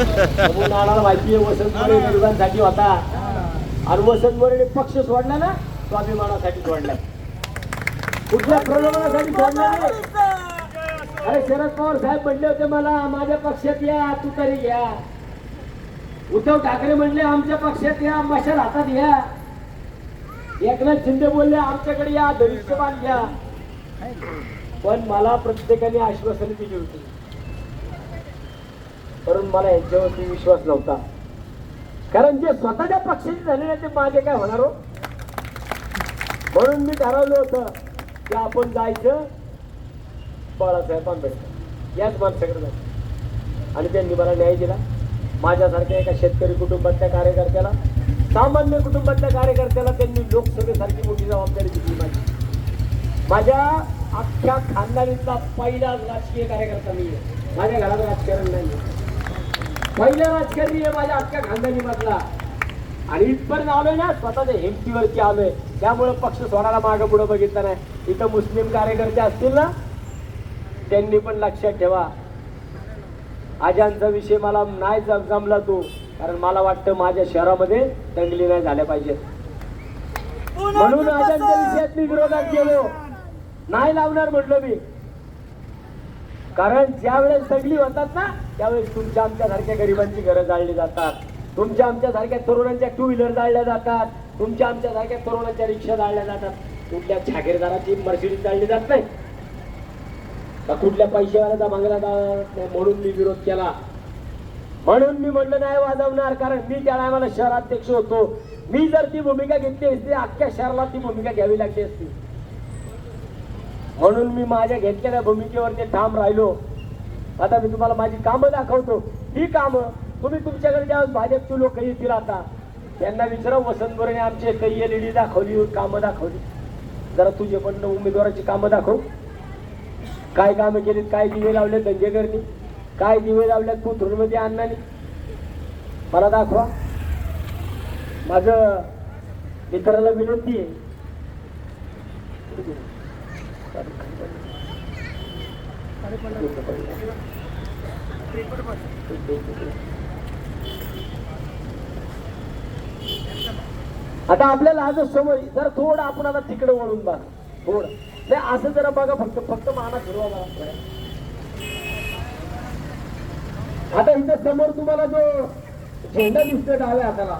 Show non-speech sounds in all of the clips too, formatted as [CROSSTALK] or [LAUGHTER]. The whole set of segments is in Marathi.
आम्हाला माहिती आहे होता. आणि पक्ष सोडला ना स्वाभिमानासाठी सोडला. कुठल्या प्रलोभनासाठी सोडला अरे शरद पवार साहेब म्हणले होते मला माझ्या पक्षात या तू तरी घ्या उद्धव ठाकरे म्हणले आमच्या पक्षात या मशाल हातात घ्या. एकनाथ शिंदे बोलले आमच्याकडे या धनुष्यबाण घ्या. पण मला प्रत्येकाने आश्वासन दिली होती. म्हणून मला यांच्यावरती विश्वास नव्हता. कारण जे स्वतःच्या पक्षाचे झालेले ते माझे काय होणार हो? म्हणून मी ठरवलं होतं की आपण जायचं बाळासाहेब आंबेडकर. याच माणसाकडे जायचं. आणि त्यांनी मला न्याय दिला. माझ्यासारख्या एका शेतकरी कुटुंबातल्या कार्यकर्त्याला सामान्य कुटुंबातल्या कार्यकर्त्याला त्यांनी लोकसभेसारखी मोठी जबाबदारी दिली माझी. माझ्या अख्ख्या खानदानीतला पहिलाच राजकीय कार्यकर्ता मी आहे. माझ्या घरात राजकारण नाही पहिला राजकारणी आहे माझ्या अख्ख्या खानदानी मधला आणि इथपर्यंत आलोय ना स्वतःच्या हिमतीवरती आलोय. त्यामुळे पक्ष सोडायला मागं पुढे बघितलं नाही. इथं मुस्लिम कार्यकर्ते असतील ना त्यांनी पण लक्षात ठेवा. आजांचा विषय मला नाही जम- जमला तो. कारण मला वाटतं माझ्या शहरामध्ये दंगली नाही झाल्या पाहिजेत. म्हणून आजांच्या विषयात मी विरोधात गेलो. नाही लावणार म्हटलं मी. कारण ज्या वेळेस दंगली होतात ना त्यावेळेस तुमच्या आमच्यासारख्या गरिबांची घरं जाळली जातात. तुमच्या आमच्यासारख्या तरुणांच्या टू व्हीलर जाळल्या जातात. तुमच्या आमच्यासारख्या तरुणांच्या रिक्षा जाळल्या जातात. कुठल्या छागीरदाराची मर्सिडीज जाळली जात नाही. का कुठल्या पैशावाल्याचा मागला जात नाही म्हणून मी विरोध केला. म्हणून मी म्हटलं नाही वाजवणार कारण मी त्या टायमाला शहराध्यक्ष होतो. मी जर ती भूमिका घेतली असती अख्ख्या शहराला ती भूमिका घ्यावी लागली असती. म्हणून मी माझ्या घेतलेल्या भूमिकेवरती ठाम राहिलो. आता मी तुम्हाला माझी कामं दाखवतो. ही कामं तुम्ही तुमच्याकडे ज्या भाजपचे लोक येतील आता त्यांना विचारा वसंत बोरेने आमचे काही एल डी दाखवली कामं दाखवली. जरा तुझे पण उमेदवाराची कामं दाखव. काय कामं केलीत काय दिवे लावले दंगेकरनी काय दिवे लावल्यात पुतूरमध्ये अण्णांनी मला दाखवा. माझं मित्राला विनंती आहे. आता आपल्याला आज समोर जर थोडं आपण आता तिकडे वळून बघा. थोडं. नाही असं जरा बघा फक्त फक्त माना फिरवा बघा आता इथे समोर तुम्हाला जो झेंडा दिसतोय डाव्या हाताला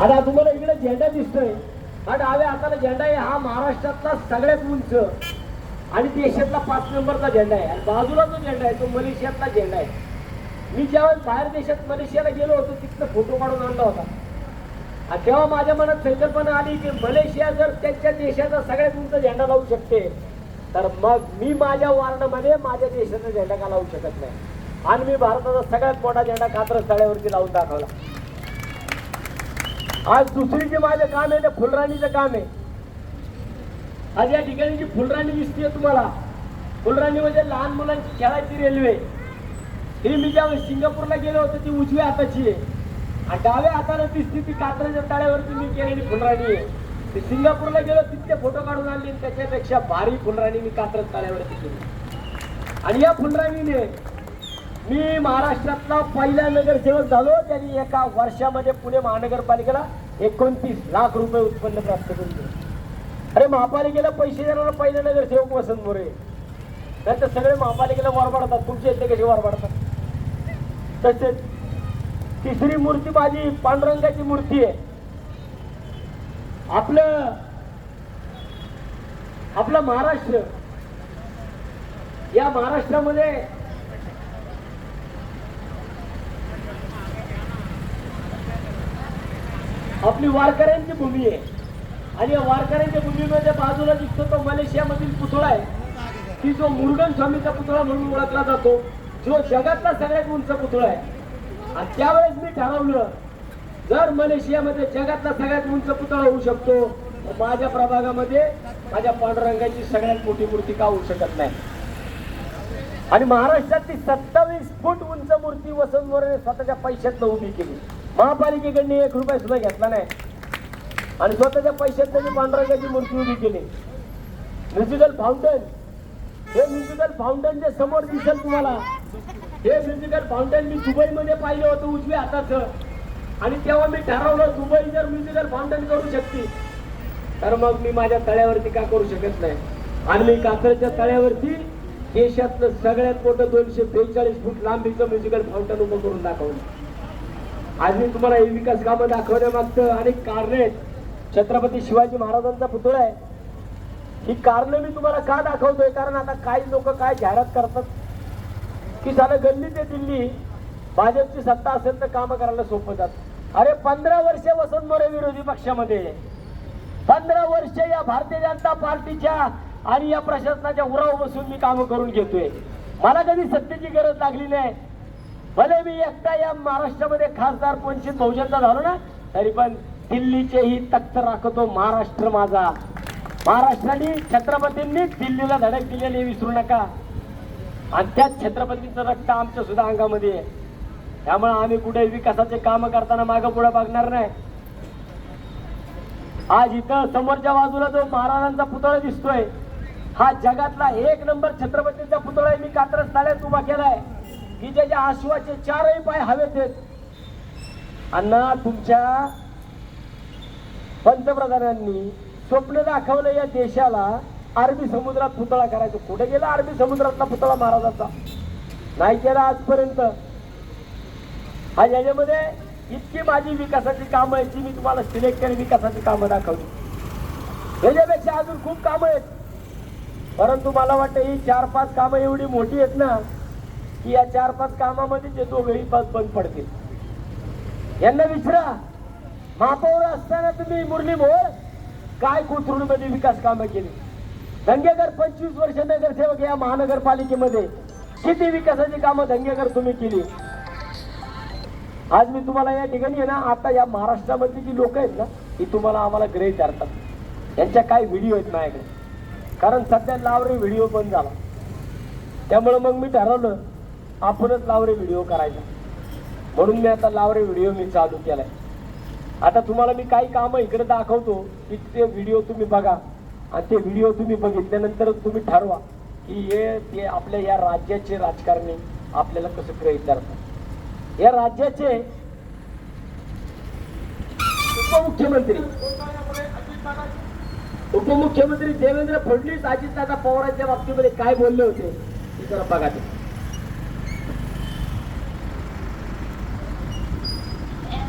आता तुम्हाला इकडे झेंडा दिसतोय हा डाव्या हाताला झेंडा आहे हा महाराष्ट्रातला सगळ्यात उंच. आणि देशातला पाच नंबरचा झेंडा आहे. आणि बाजूला जो झेंडा आहे तो मलेशियातला झेंडा आहे. मी ज्यावेळेस बाहेर देशात मलेशियाला गेलो होतो तिथं फोटो काढून आणला होता. आणि तेव्हा माझ्या मनात संकल्पना आली की मलेशिया जर त्यांच्या देशाचा सगळ्यात उंच झेंडा लावू शकते तर मग मी माझ्या वार्डामध्ये माझ्या देशाचा झेंडा का लावू शकत नाही? आणि मी भारताचा सगळ्यात मोठा झेंडा कात्रज तळ्यावरती लावून दाखवला. आज दुसरी जे माझं काम आहे ते फुलराणीचं काम आहे. आज या ठिकाणी जी फुलराणी दिसते तुम्हाला. फुलराणी म्हणजे लहान मुलांची खेळायची रेल्वे. ही मी ज्या सिंगापूरला गेलो होतो ती उजव्या हाताची आहे. आणि डाव्या हाताला दिसते ती कात्राच्या तळ्यावरती मी केलेली फुलराणी आहे. ती सिंगापूरला गेलो तिथले फोटो काढून आणले त्याच्यापेक्षा भारी फुलराणी मी कात्रज तळ्यावरती केली. आणि या फुलराणीने मी महाराष्ट्रातला पहिला नगरसेवक झालो. त्यांनी एका वर्षामध्ये पुणे महानगरपालिकेला एकोणतीस लाख रुपये उत्पन्न प्राप्त करून दिले. अरे महापालिकेला पैसे देणारा पहिला नगरसेवक वसंत मोरे. नाही तर सगळे महापालिकेला वरबाडतात तुमचे इथले कसे वरबाडतात तसेच तिसरी मूर्ती माझी पांडुरंगाची मूर्ती आहे. आपलं आपलं महाराष्ट्र. या महाराष्ट्रामध्ये आपली वारकऱ्यांची भूमी आहे. आणि या वारकऱ्यांच्या भूमीमध्ये बाजूला दिसतो तो मलेशियामधील पुतळा आहे. की जो मुरुगन स्वामीचा पुतळा म्हणून ओळखला जातो. जो जगातला सगळ्यात उंच पुतळा आहे. आणि त्यावेळेस मी ठरवलं जर मलेशियामध्ये जगातला सगळ्यात उंच पुतळा होऊ शकतो तर माझ्या प्रभागामध्ये माझ्या पांडुरंगाची सगळ्यात मोठी मूर्ती का होऊ शकत नाही? आणि महाराष्ट्रातली सत्तावीस फूट उंच मूर्ती वसंत मोरे स्वतःच्या पैशातनं उभी केली. महापालिकेकडनं एक रुपया सुद्धा घेतला नाही. आणि स्वतःच्या पैशात त्यांनी पांडुरंगाची मूर्ती उभी केली. म्युझिकल फाउंटन हे म्युझिकल फाउंटन जे समोर दिसेल तुम्हाला. हे म्युझिकल फाउंटन मी दुबईमध्ये पाहिलं होतं उजव्या हाताचं. आणि तेव्हा मी ठरवलं दुबई जर म्युझिकल फाउंटन करू शकते तर मग मी माझ्या तळ्यावरती का करू शकत नाही? आणि मी कात्रच्या तळ्यावरती देशातलं सगळ्यात मोठं दोनशे बेचाळीस फूट लांबीचं म्युझिकल फाउंटन उभं करून दाखवलं. आज मी तुम्हाला हे विकास कामं दाखवण्यामागचं अनेक कारण आहेत. छत्रपती शिवाजी महाराजांचा पुतळा आहे. ही कारण मी तुम्हाला का दाखवतोय? कारण आता काही लोक काय जाहिरात करतात? की झालं गल्ली ते दिल्ली भाजपची सत्ता असेल तर काम करायला सोपं जात. अरे पंधरा वर्षे वसंत मोरे विरोधी पक्षामध्ये. पंधरा वर्ष या भारतीय जनता पार्टीच्या आणि या प्रशासनाच्या उराव बसून मी काम करून घेतोय. मला कधी सत्तेची गरज लागली नाही. भले मी एकटा या महाराष्ट्रामध्ये खासदार वंचित बहुजनचा झालो ना तरी पण दिल्लीचेही तख्त राखतो महाराष्ट्र माझा. महाराष्ट्राने छत्रपतींनी दिल्लीला धडक दिलेली विसरू नका. आणि त्याच छत्रपतीचं रक्त आमच्या सुद्धा अंगामध्ये आहे. त्यामुळे आम्ही कुठे विकासाचे काम करताना मागं पुढे बघणार नाही. आज इथं समोरच्या बाजूला जो महाराजांचा पुतळा दिसतोय हा जगातला एक नंबर छत्रपतींचा पुतळा आहे. मी कात्रज ताळ्यात उभा केलाय. की ज्याच्या आश्वाचे चारही पाय हवेत आहेत. अण्णा तुमच्या पंतप्रधानांनी स्वप्न दाखवलं या देशाला अरबी समुद्रात पुतळा करायचं. कुठे गेला अरबी समुद्रातला पुतळा महाराजाचा? नाही केला आजपर्यंत. हा याच्यामध्ये इतकी माझी विकासाची कामं आहेत जी मी तुम्हाला सिलेक्ट करेन विकासाची कामं दाखवली. याच्यापेक्षा अजून खूप कामं आहेत. परंतु मला वाटतं ही चार पाच कामं एवढी मोठी आहेत ना की या चार पाच कामामध्ये जे दोघेही पाच बंद पडतील. यांना विचारा महापौर असताना तुम्ही मुरली मोर काय कोथरूडमध्ये विकास कामं केली? धंगेकर पंचवीस वर्ष नगरसेवक या महानगरपालिकेमध्ये. किती विकासाची कामं धंगेकर तुम्ही केली? आज मी तुम्हाला या ठिकाणी आहे ना आता या महाराष्ट्रामधली जी लोक आहेत ना ती तुम्हाला आम्हाला ग्रही करतात यांच्या काय व्हिडिओ आहेत माझ्याकडे. कारण सध्या लावरे व्हिडिओ बंद झाला. त्यामुळं मग मी ठरवलं आपणच लावरे व्हिडिओ करायचा. म्हणून मी आता लावरे व्हिडिओ मी चालू केलाय. आता तुम्हाला मी काही कामं इकडे दाखवतो. की ते व्हिडिओ तुम्ही बघा. आणि ते व्हिडिओ तुम्ही बघितल्यानंतर तुम्ही ठरवा की हे ते आपल्या या राज्याचे राजकारणी आपल्याला कसं ग्रहित करतात. या राज्याचे उपमुख्यमंत्री उपमुख्यमंत्री देवेंद्र फडणवीस अजितदादा पवारांच्या बाबतीमध्ये काय बोलले होते ते जरा बघा ते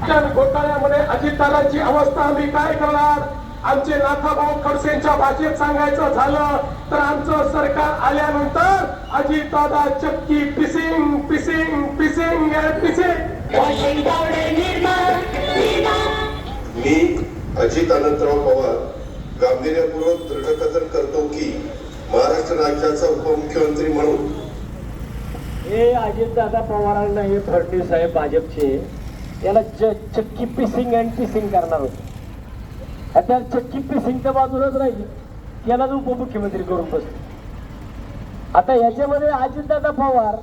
घोटाळ्यामध्ये अजितदादांची अवस्था आम्ही काय करणार? आमचे नाथाभाऊ खडसेंच्या भाषेत सांगायचं झालं तर आमचं सरकार आल्यानंतर अजितदादा चक्की पिसिंग पिसिंग पिसिंग मी अजित अनंतराव पवार गांभीर्यपूर्वक दृढकथन करतो की महाराष्ट्र राज्याचा उपमुख्यमंत्री म्हणून. हे अजितदादा पवारांना हे फडणवीस साहेब भाजपचे. याला च- चक्की पिसिंग अँड पिसिंग करणार होते. आता त्या चक्की पिसिंगच्या बाजूलाच राहिली. त्याला उपमुख्यमंत्री करून बसतो आता याच्यामध्ये अजितदादा पवार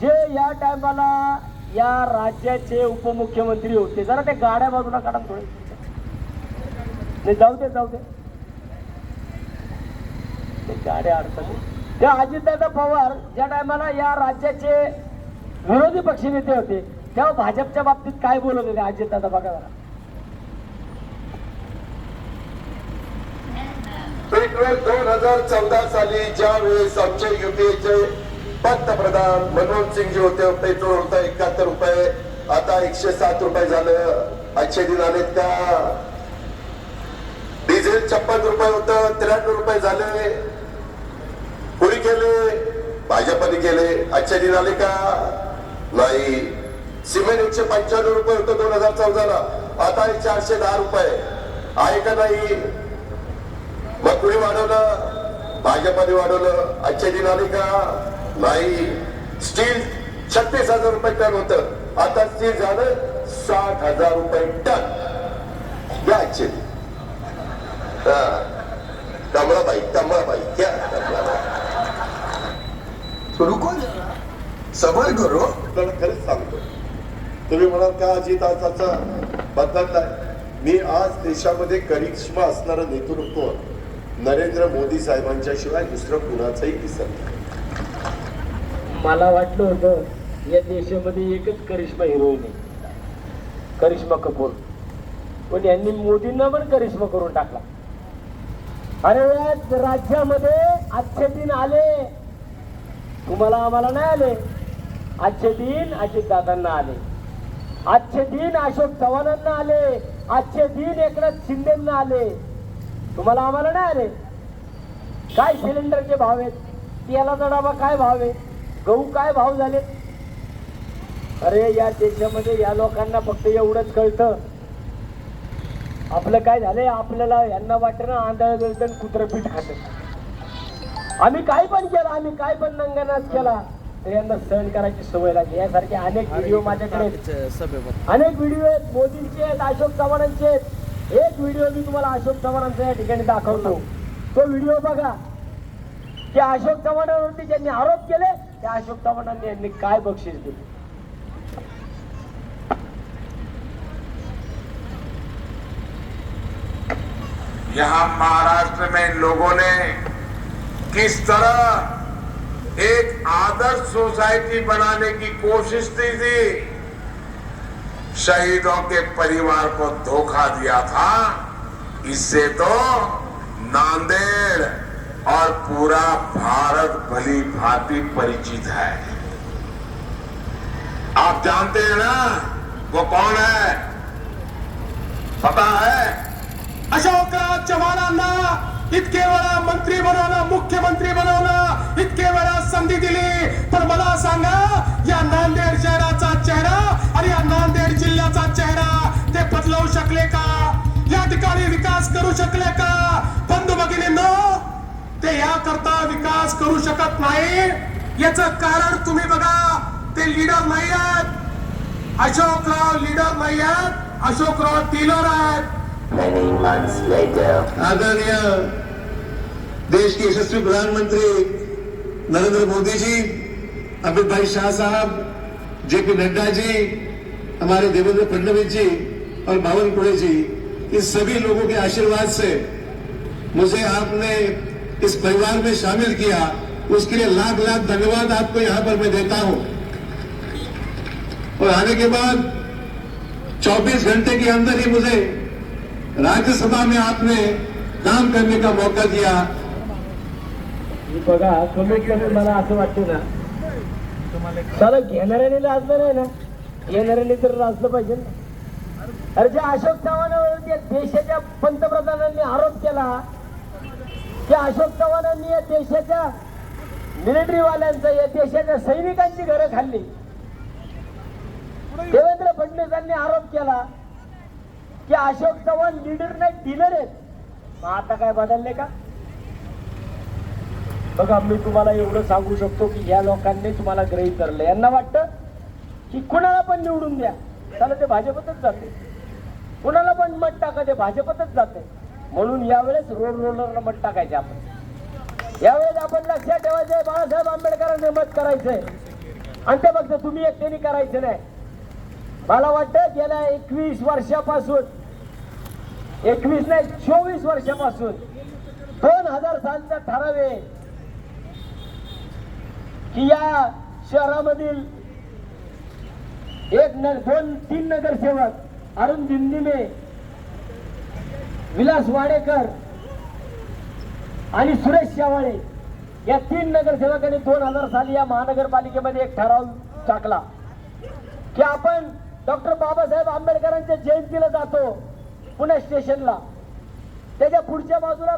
जे या टायमाला या राज्याचे उपमुख्यमंत्री होते जरा ते गाड्या बाजूला काढा थोडे. नाही जाऊ दे जाऊ दे. ते गाड्या अडचणी. त्या अजितदादा पवार ज्या टायमाला या राज्याचे विरोधी पक्षनेते होते तेव्हा भाजपच्या बाबतीत काय बोलत होते अजितदादा बघा जरा. दोन हजार चौदा साली ज्या वेळेस आमचे युपीएचे पंतप्रधान मनमोहन सिंग जे होते पेट्रोल होता एकाहत्तर रुपये आता एकशे सात रुपये झालं. आजचे दिन आलेत का? डिझेल छप्पन रुपये होत त्र्याण्णव रुपये झाले. कोणी केले? भाजपने केले. आजचे दिन आले का? नाही. सिमेंट एकशे पंच्याण्णव रुपये होतं दोन हजार चौदाला. आता आहे चारशे दहा रुपये. आहे का नाही मग कुणी वाढवलं भाजपाने वाढवलं. आजचे दिन आले का? नाही. स्टील छत्तीस हजार रुपये टन होत. आता स्टील झालं साठ हजार रुपये टन. या आजचे दिन. हा. कमळाबाई कमळाबाई क्या कमळाबाई रुको सबर करो. खरंच सांगतो. तुम्ही म्हणाल का अजित आजाचा बदललाय. मी आज देशामध्ये करिश्मा असणारं नेतृत्व नरेंद्र मोदी साहेबांच्या शिवाय दुसरं कुणाचंही दिसत नाही. मला वाटलं होतं या देशामध्ये एकच करिश्मा हिरोईन आहे. करिश्मा कपूर. पण यांनी मोदींना पण करिश्मा करून टाकला. अरे राज्यामध्ये आजचे दिन आले. तुम्हाला आम्हाला नाही आले. आजचे दिन अजित दादांना आले. आजचे दिन अशोक चव्हाणांना आले. आजचे दिन एकनाथ शिंदेना आले. तुम्हाला आम्हाला नाही आले? काय सिलेंडरचे भाव आहेत? तेलाचा डबा काय भाव आहे? गहू काय भाव झाले अरे या देशामध्ये या लोकांना फक्त एवढंच कळतं. आपलं काय झालंय? आपल्याला यांना वाटतं ना आंधळ गळतं कुत्रपीठ खात. आम्ही काय पण केलं आम्ही काय पण नंगनाच केला. तर यांना सहन करायची सवय लागली. यासारखे अनेक व्हिडिओ माझ्याकडे आहेत. अनेक व्हिडिओ आहेत. मोदींचे आहेत अशोक चव्हाणांचे आहेत. एक व्हिडिओ मी तुम्हाला अशोक चव्हाणांचा या ठिकाणी दाखवतो. तो व्हिडिओ बघा. त्या अशोक चव्हाणांवरती ज्यांनी आरोप केले त्या अशोक चव्हाणांनी यांनी काय बक्षीस दिले? यहाँ महाराष्ट्र में लोगों ने किस तरह एक आदर्श सोसाइटी बनाने की कोशिश की थी। शहीदों के परिवार को धोखा दिया था। इससे तो नांदेड़ और पूरा भारत भली भांति परिचित है। आप जानते हैं ना, वो कौन है? पता है? अशोकराव चव्हाणांना इतके वेळा मंत्री बनवलं मुख्यमंत्री बनवलं इतके वेळा संधी दिली. पण मला सांगा या नांदेड शहराचा चेहरा आणि या नांदेड जिल्ह्याचा चेहरा ते बदलवू शकले का? या ठिकाणी विकास करू शकले का? बंधू भगिनींनो ते याकरता विकास करू शकत नाही. याच कारण तुम्ही बघा ते लीडर नाही आहेत. अशोकराव लीडर नाही आहेत. अशोकराव डीलर आहेत. आदरणीय देश के यशस्वी प्रधानमंत्री नरेंद्र मोदी जी, अमित भाई शाह साहब, जेपी नड्डा जी, हमारे देवेंद्र फडणवीस जी और बावनकुड़े जी, इस सभी लोगों के आशीर्वाद से मुझे आपने इस परिवार में शामिल किया। उसके लिए लाख लाख धन्यवाद आपको यहाँ पर मैं देता हूँ। और आने के बाद 24 घंटे के अंदर ही मुझे राज्यसभा में आपने काम करने का मौका दिया। बघा कमीत कमी मला असं वाटतं ना त्याला घेणाऱ्याने लाजलं नाही ना? येणाऱ्याने तर लाजलं पाहिजे ना. अरे जे अशोक चव्हाणावरती या देशाच्या पंतप्रधानांनी आरोप केला. त्या अशोक चव्हाणांनी या देशाच्या मिलिटरीवाल्यांचं या देशाच्या सैनिकांची घरं खाल्ली. देवेंद्र फडणवीसांनी आरोप केला. की अशोक चव्हाण लीडर नाही डीलर आहेत. मग आता काय बदलले का? बघा मी तुम्हाला एवढं सांगू शकतो की या लोकांनी तुम्हाला ग्रहित धरलं. यांना वाटतं की कुणाला पण निवडून द्या. त्याला ते भाजपतच जाते. कुणाला पण मत टाका ते भाजपतच जाते. म्हणून यावेळेस रोड रोलरला मत टाकायचे आपण. यावेळेस आपण लक्षात ठेवायचंय बाळासाहेब आंबेडकरांनी मत करायचंय. आणि ते फक्त तुम्ही एकट्याने करायचं नाही. मला वाटतं गेल्या एकवीस वर्षापासून एकवीस नाही चोवीस वर्षापासून दोन हजार सालचा ठराव आहे की या शहरामधील एक न दोन तीन नगरसेवक अरुण दिंदिमे विलास वाडेकर आणि सुरेश शेवाळे या तीन नगरसेवकांनी दोन हजार साली या महानगरपालिकेमध्ये एक ठराव टाकला की आपण डॉक्टर बाबासाहेब आंबेडकरांच्या जयंतीला जातो पुणे स्टेशनला. त्याच्या पुढच्या बाजूला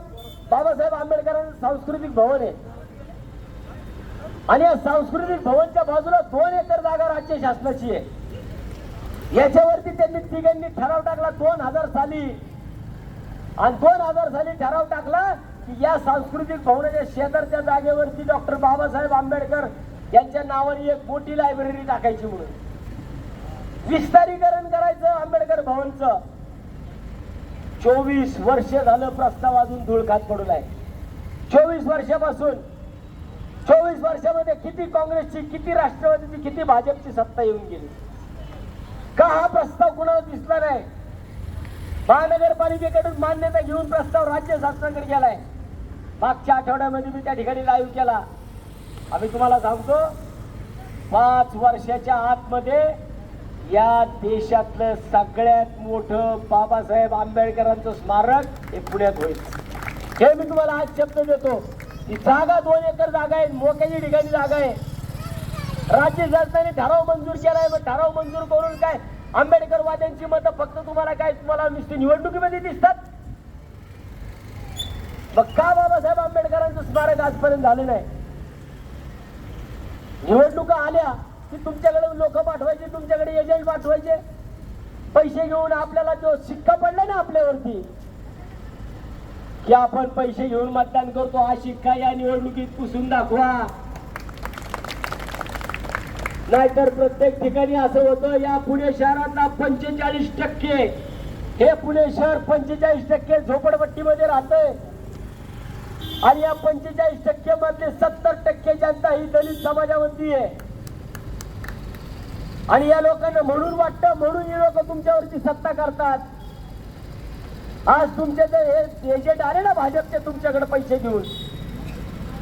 बाबासाहेब आंबेडकरांचं सांस्कृतिक भवन आहे. आणि या सांस्कृतिक भवनच्या बाजूला दोन एकर जागा राज्य शासनाची आहे. याच्यावरती त्यांनी तिघांनी ठराव टाकला दोन हजार साली. आणि दोन हजार साली ठराव टाकला की या सांस्कृतिक भवनाच्या शेजारच्या जागेवरती डॉक्टर बाबासाहेब आंबेडकर यांच्या नावाने एक मोठी लायब्ररी टाकायची म्हणून. विस्तारीकरण करायचं आंबेडकर भवनचं. चोवीस वर्ष झालं प्रस्ताव अजून धुळखात पडून आहे चोवीस वर्षापासून चोवीस वर्षामध्ये किती काँग्रेसची किती राष्ट्रवादीची किती भाजपची सत्ता येऊन गेली? का हा प्रस्ताव कुणाला दिसला नाही? महानगरपालिकेकडून मान्यता घेऊन प्रस्ताव राज्य शासनाकडे गेलाय. मागच्या आठवड्यामध्ये मी त्या ठिकाणी लाईव्ह केला. आम्ही तुम्हाला सांगतो पाच वर्षाच्या आतमध्ये या देशातलं सगळ्यात मोठं बाबासाहेब आंबेडकरांचं स्मारक हे पुण्यात होईल. हे मी तुम्हाला आज शब्द देतो. ती जागा दोन एकर जागा आहे मोक्याची ठिकाणी जागा आहे. राज्य शासनाने ठराव मंजूर केलाय मग ठराव मंजूर करून काय आंबेडकर वाद्यांची मतं फक्त तुम्हाला काय तुम्हाला नुसती निवडणुकीमध्ये दिसतात? मग का बाबासाहेब आंबेडकरांचं स्मारक आजपर्यंत झालं नाही? निवडणुका आल्या की तुमच्याकडे लोक पाठवायचे तुमच्याकडे एजंट पाठवायचे. पैसे घेऊन आपल्याला जो शिक्का पडला ना आपल्यावरती की आपण पैसे घेऊन मतदान करतो हा शिक्का या निवडणुकीत पुसून दाखवा. नाहीतर प्रत्येक ठिकाणी असं होतं या पुणे शहरातला पंचेचाळीस टक्के हे पुणे शहर पंचेचाळीस टक्के झोपडपट्टीमध्ये राहतंय. आणि या पंचेचाळीस टक्के मधले सत्तर टक्के जनता ही दलित समाजामध्ये आहे. आणि या लोकांना म्हणून वाटतं म्हणून ही लोक तुमच्यावरती सत्ता करतात. आज तुमचे जे एजंट आले ना भाजपचे तुमच्याकडे पैसे घेऊन.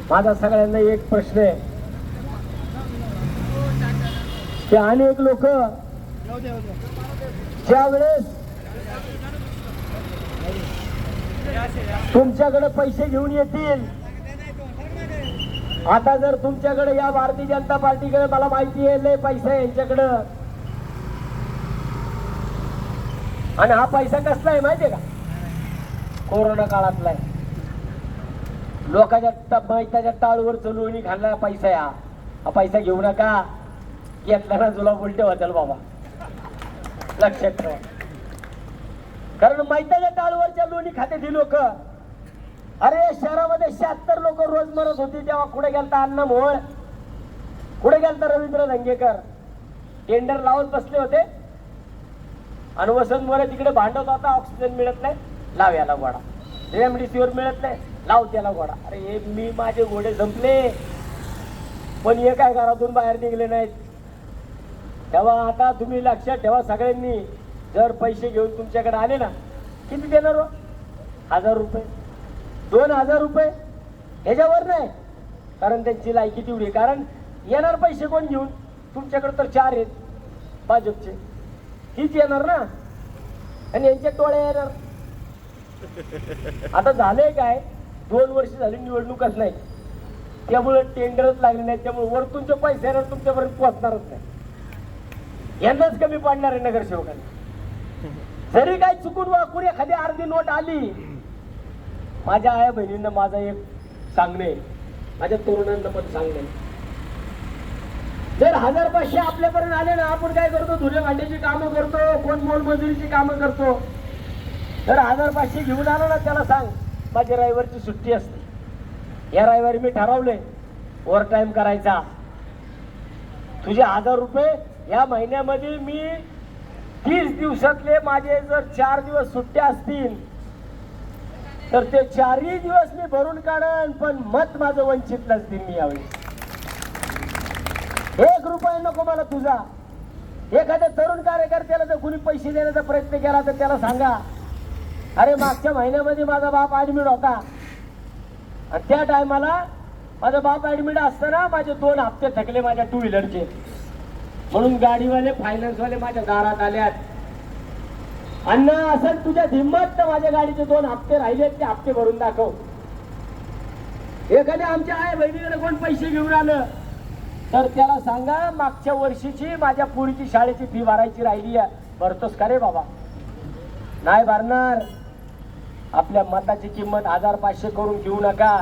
माझा सगळ्यांना एक प्रश्न आहे. की अनेक लोक ज्या वेळेस तुमच्याकडे पैसे घेऊन येतील आता जर तुमच्याकडे या भारतीय जनता पार्टीकडे मला माहिती आहे लय पैसा यांच्याकडं. आणि हा पैसा कसला आहे माहितीये का? कोरोना काळातला आहे. लोकांच्या माहिताच्या टाळूवर चलवणी खाल्ला पैसा या हा. पैसा घेऊ नका. घेतला ना तुला उलटे होतील बाबा. लक्षात ठेवा. कारण माहिताच्या टाळूवरच्या लोणी खाते ती लोक. अरे शहरामध्ये शहात्तर लोक रोज मरत होती तेव्हा कुठे गेलता अण्णा मोहळ कुठे गेलता रवींद्र धंगेकर टेंडर लावत बसले होते. आणि वसंत मोरे तिकडे भांडत होता ऑक्सिजन मिळत नाही लाव याला गोडा रेमडेसिवीर मिळत नाही लाव त्याला गोडा अरे हे मी माझे घोडे संपले पण हे काय घरातून बाहेर निघले नाहीत. तेव्हा आता तुम्ही लक्षात ठेवा सगळ्यांनी. जर पैसे घेऊन तुमच्याकडे आले ना किती देणार हो? हजार रुपये. दोन हजार रुपये? ह्याच्यावर नाही. कारण त्यांची लायकी तेवढी आहे. कारण येणार पैसे कोण घेऊन? तुमच्याकडे तर चार आहेत. भाजपचे. हीच येणार ना? आणि यांच्या टोळ्या येणार. [LAUGHS] आता झालंय काय? दोन वर्ष झाली निवडणूकच नाही. त्यामुळे टेंडरच लागले नाही त्यामुळे वरतूनचे पैसे येणार तुमच्यापर्यंत पोहोचणारच नाही. यांनाच कमी पडणार आहे नगरसेवकांना. जरी काय चुकून वाकून एखादी अर्धी नोट आली माझ्या आया बहिणींना माझं एक सांगणे माझ्या तरुणांना पण सांगणे. जर हजार पाचशे आपल्यापर्यंत आले ना आपण काय करतो? धुले भांड्याची कामं करतो कोण मोलमजुरीची कामं करतो. जर हजार पाचशे घेऊन आलो ना त्याला सांग माझ्या रविवारची सुट्टी असते. या रविवारी मी ठरवलंय ओव्हर टाईम करायचा. तुझे हजार रुपये या महिन्यामध्ये मी तीस दिवसातले माझे जर चार दिवस सुट्ट्या असतील तर ते चारही दिवस मी भरून काढन पण मत माझं वंचित नसतील मी यावेळी. एक रुपया नको मला तुझा. एखाद्या तरुण कार्यकर्त्याला जर कुणी पैसे देण्याचा प्रयत्न केला तर त्याला सांगा अरे मागच्या महिन्यामध्ये माझा बाप ऍडमिट होता. आणि त्या टायमाला माझा बाप ऍडमिट असताना माझे दोन हप्ते थकले माझ्या टू व्हीलरचे म्हणून गाडीवाले फायनान्सवाले माझ्या दारात आल्यात. अण्णा असं तुझ्या हिंमत तर माझ्या गाडीचे दोन हप्ते राहिले ते हप्ते भरून दाखव. एखाद्या आमच्या आई बहिणीकडे कोण पैसे घेऊन आलं तर त्याला सांगा मागच्या वर्षीची माझ्या पुरीची शाळेची फी भरायची राहिली आहे. भरतोस का रे बाबा? नाही भरणार. आपल्या मताची किंमत हजार पाचशे करून घेऊ नका.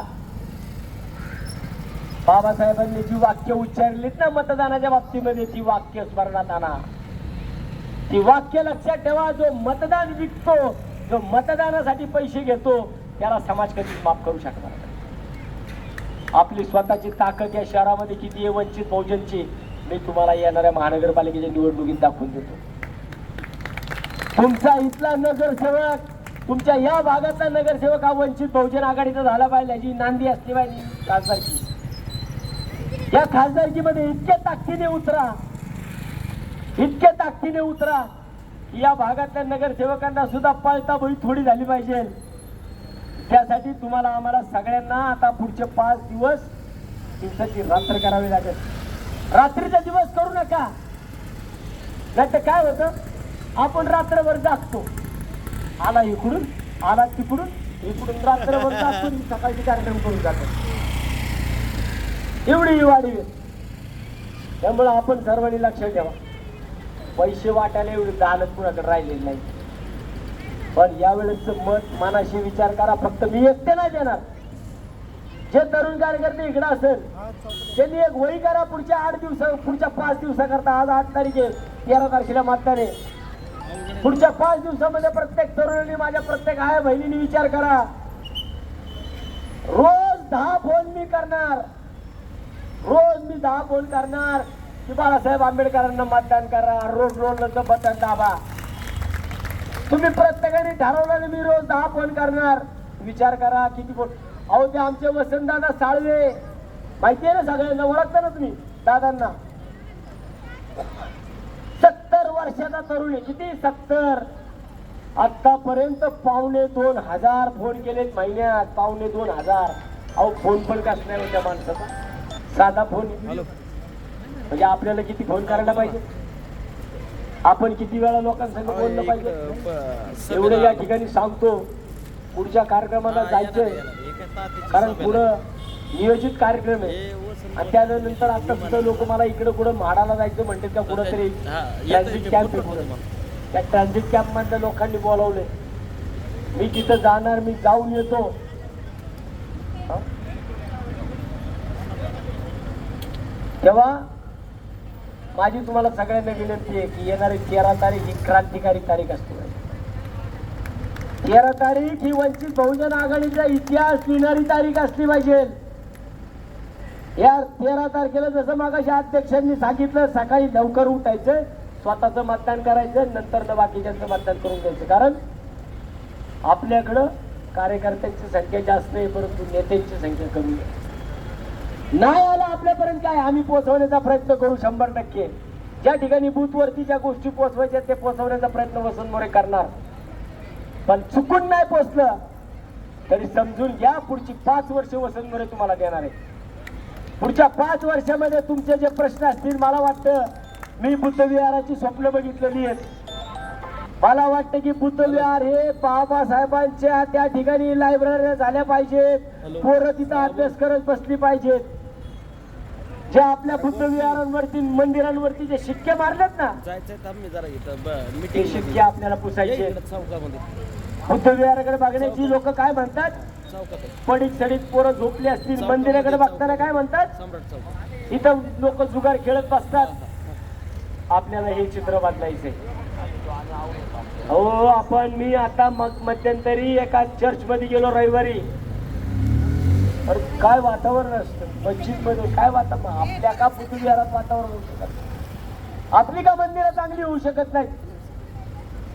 बाबासाहेबांनी जी वाक्य उच्चारलीत ना मतदानाच्या बाबतीमध्ये ती वाक्य स्मरणात आणा. ती वाक्य लक्षात ठेवा जो मतदान विकतो जो मतदानासाठी पैसे घेतो त्याला समाज कधीच माफ करू शकणार नाही. आपली स्वतःची ताकद या शहरामध्ये किती आहे वंचित बहुजनची मी तुम्हाला येणाऱ्या महानगरपालिकेच्या निवडणुकीत दाखवून देतो तुमचा इथला नगरसेवक तुमच्या या भागातला नगरसेवक हा वंचित बहुजन आघाडीचा झाला पाहिजे याची नांदी असली पाहिजे खासदारकी या खासदारकीमध्ये इतक्या ताकदीने उतरा इतक्या ताकदीने उतरा की या भागातल्या नगरसेवकांना सुद्धा पळता बळी थोडी झाली पाहिजे. त्यासाठी तुम्हाला आम्हाला सगळ्यांना आता पुढचे पाच दिवस दिवसाची रात्र करावी लागेल. रात्रीचा दिवस करू नका. नाही तर काय होतं? आपण रात्रभर जागतो. आला इकडून आला तिकडून इकडून रात्रभर जागतो सकाळचे कार्यक्रम करून जातो. एवढी ही वाढी आहे. त्यामुळं आपण सर्वांनी लक्ष ठेवा. पैसे वाटायला एवढी दानत कुणाकडे राहिलेली नाही. पण यावेळेस मत मनाशी विचार करा फक्त मी एकटे नाही देणार. जे तरुण कार्यकर्ते इकडे असेल त्यांनी एक वही करा पुढच्या आठ दिवसा पुढच्या पाच दिवसाकरता आज आठ तारीख आहे तेरा तारखेला मतदान आहे. पुढच्या पाच दिवसामध्ये प्रत्येक तरुणांनी माझ्या प्रत्येक आया बहिणीने विचार करा. रोज दहा फोन मी करणार. रोज मी दहा फोन करणार. की बाळासाहेब आंबेडकरांना मतदान करा रोज रोलचं बटन दाबा. तुम्ही प्रत्येकाने ठरवलं मी रोज दहा फोन करणार. विचार करा किती फोन अहो ते आमचे वसंतदादा साळवे. माहिती आहे ना सगळ्यांना? ओळखता ना तुम्ही? दादांना? सत्तर वर्षाचा तरुण आहे. किती? सत्तर. आतापर्यंत पावणे दोन हजार फोन केलेत महिन्यात. पावणे दोन हजार. अहो फोन पण कस नाही होत्या माणसाचा. साधा फोन म्हणजे आपल्याला किती फोन करायला पाहिजे? आपण किती वेळा लोकांसंग बोललं पाहिजे? एवढं या ठिकाणी सांगतो पुढच्या कार्यक्रमाला जायचंय. कारण पुढं नियोजित कार्यक्रम आहे. आणि त्यानंतर आता सुद्धा लोक मला इकडे कुठं म्हाडाला जायचं म्हणतात का कुठं तरी ट्रान्झिट कॅम्प आहे त्या ट्रान्झिट कॅम्प मधल्या लोकांनी बोलावले मी तिथं जाणार मी जाऊन येतो? तेव्हा माझी तुम्हाला सगळ्यांना विनंती आहे की येणारी तेरा तारीख ही क्रांतिकारी तारीख असते. तेरा तारीख ही वंचित बहुजन आघाडीचा इतिहास लिहिणारी तारीख असली पाहिजे. या तेरा तारखेला जसं मागाशी अध्यक्षांनी सांगितलं सकाळी लवकर उठायचं स्वतःचं मतदान करायचं नंतर बाकीच्यांचं मतदान करून द्यायचं कारण आपल्याकडं कार्यकर्त्यांची संख्या जास्त आहे परंतु नेत्यांची संख्या कमी आहे. नाही आला आपल्यापर्यंत काय? आम्ही पोहोचवण्याचा प्रयत्न करू शंभर टक्के. ज्या ठिकाणी बूथवरती ज्या गोष्टी पोहोचवायच्या ते पोहोचवण्याचा प्रयत्न वसंत मोरे करणार. पण चुकून नाही पोचलं तरी समजून घ्या पुढची पाच वर्ष वसंत मोरे तुम्हाला देणार आहे पुढच्या पाच वर्षामध्ये तुमचे जे प्रश्न असतील मला वाटतं मी बुद्धविहाराची स्वप्न बघितलेली आहेत. मला वाटतं की बुद्धविहार हे बाबासाहेबांच्या त्या ठिकाणी लायब्ररी झाल्या पाहिजेत. पोरं तिथं अभ्यास करत बसली पाहिजेत. जे आपल्या बुद्धविहारांवरती मंदिरांवरती जे शिक्के मारलेत ना जायचंय थांब मी जरा इथं ब- ते शिक्के आपल्याला पुसायचे. इकडं चौकामध्ये. बुद्धविहाराकडे बघण्याची लोक काय म्हणतात? चौकात. पडीक सडीत पोरं झोपली असतील मंदिराकडे बघताना काय म्हणतात? सम्राट चौक इथं लोक जुगार खेळत बसतात. आपल्याला हे चित्र बदलायचंय. हो आपण मी आता मग मध्यंतरी एका चर्च मध्ये गेलो रविवारी. अरे काय वातावरण असतं? मस्जिदमध्ये काय वातावरण? आपल्या का पृथ्वीहारात वातावरण होऊ शकत आपली का मंदिरं चांगली होऊ शकत नाही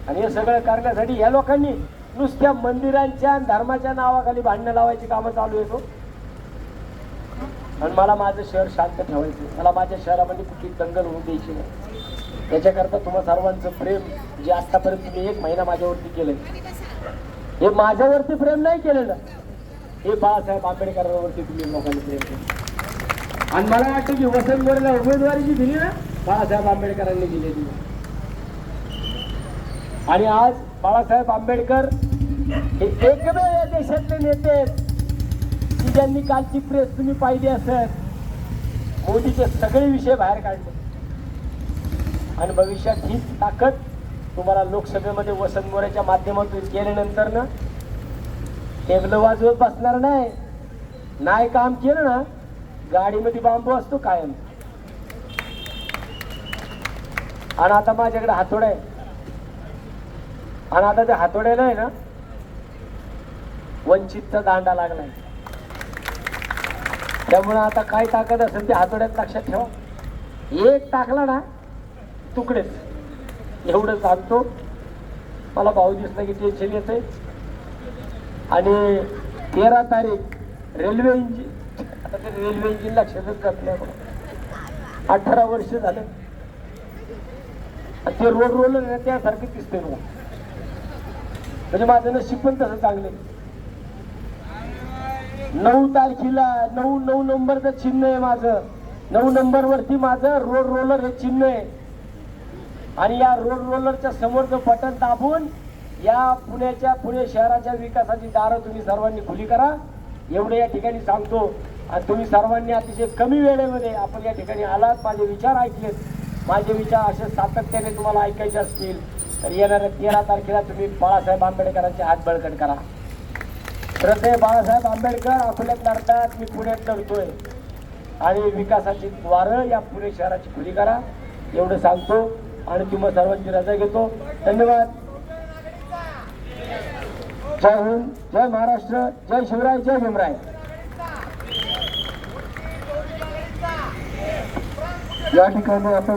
आणि हे सगळं करण्यासाठी या लोकांनी नुसत्या मंदिरांच्या धर्माच्या नावाखाली भांडणं लावायची कामं चालू येतो हो. आणि मला माझं शहर शांत ठेवायचं मला माझ्या शहरामध्ये कुठली दंगल होऊ द्यायची नाही. त्याच्याकरता तुम्हा सर्वांचं प्रेम जे आतापर्यंत तुम्ही एक महिना माझ्यावरती केलंय. हे माझ्यावरती प्रेम नाही केलेलं. हे बाळासाहेब आंबेडकरांवरती तुम्ही लोकांनी प्रेम केलं. आणि मला वाटतं की वसंत मोरेला उमेदवारी जी दिली ना बाळासाहेब आंबेडकरांनी दिलेली. आणि आज बाळासाहेब आंबेडकर हे एकमेव या देशातले नेते आहेत की ज्यांनी कालची प्रेस तुम्ही पाहिली असत मोदीचे सगळे विषय बाहेर काढले. आणि भविष्यात हीच ताकद तुम्हाला लोकसभेमध्ये वसंत मोऱ्याच्या माध्यमातून केल्यानंतर ना टेबल वाजवत बसणार नाही. नाही काम केलं ना गाडीमध्ये बांबू असतो कायम. आणि आता माझ्याकडे हातोडा आहे. आणि आता त्या हातोड्याला आहे ना वंचितचा दांडा लागलाय. त्यामुळे आता काय ताकद असेल ते हातोड्यात लक्षात ठेवा. एक टाकला ना तुकडेच. एवढं सांगतो मला भाऊ दिसला की टेन्शन येते आणि तेरा तारीख रेल्वे इंजिन आता रेल्वे इंजिन लक्षातच जात नाही अठरा वर्ष झालं. ते रोड रोलर त्यासारखे दिसते मग म्हणजे माझं नशीब पण तसं चांगलं नऊ तारखेला नऊ नऊ नंबरचं चिन्ह आहे माझं. नऊ नंबर वरती माझं रोड रोलर हे चिन्ह आहे. आणि या रोड रोलरच्या समोरचं बटन दाबून या पुण्याच्या पुणे शहराच्या विकासाची दारं तुम्ही सर्वांनी खुली करा. एवढं या ठिकाणी सांगतो. आणि तुम्ही सर्वांनी अतिशय कमी वेळेमध्ये आपण या ठिकाणी आलात. माझे विचार ऐकलेत. माझे विचार असे सातत्याने तुम्हाला ऐकायचे असतील. तर येणाऱ्या तेरा तारखेला तुम्ही बाळासाहेब आंबेडकरांचे हात बळकट करा. खरं बाळासाहेब आंबेडकर अकोल्यात लढतात. मी पुण्यात लढतोय. आणि विकासाची द्वारं या पुणे शहराची खुली करा. एवढं सांगतो. आणि तुम्हाला सर्वांची रजा घेतो. धन्यवाद. जय हिंद जय महाराष्ट्र जय शिवराय जय भीमराय. या ठिकाणी आपण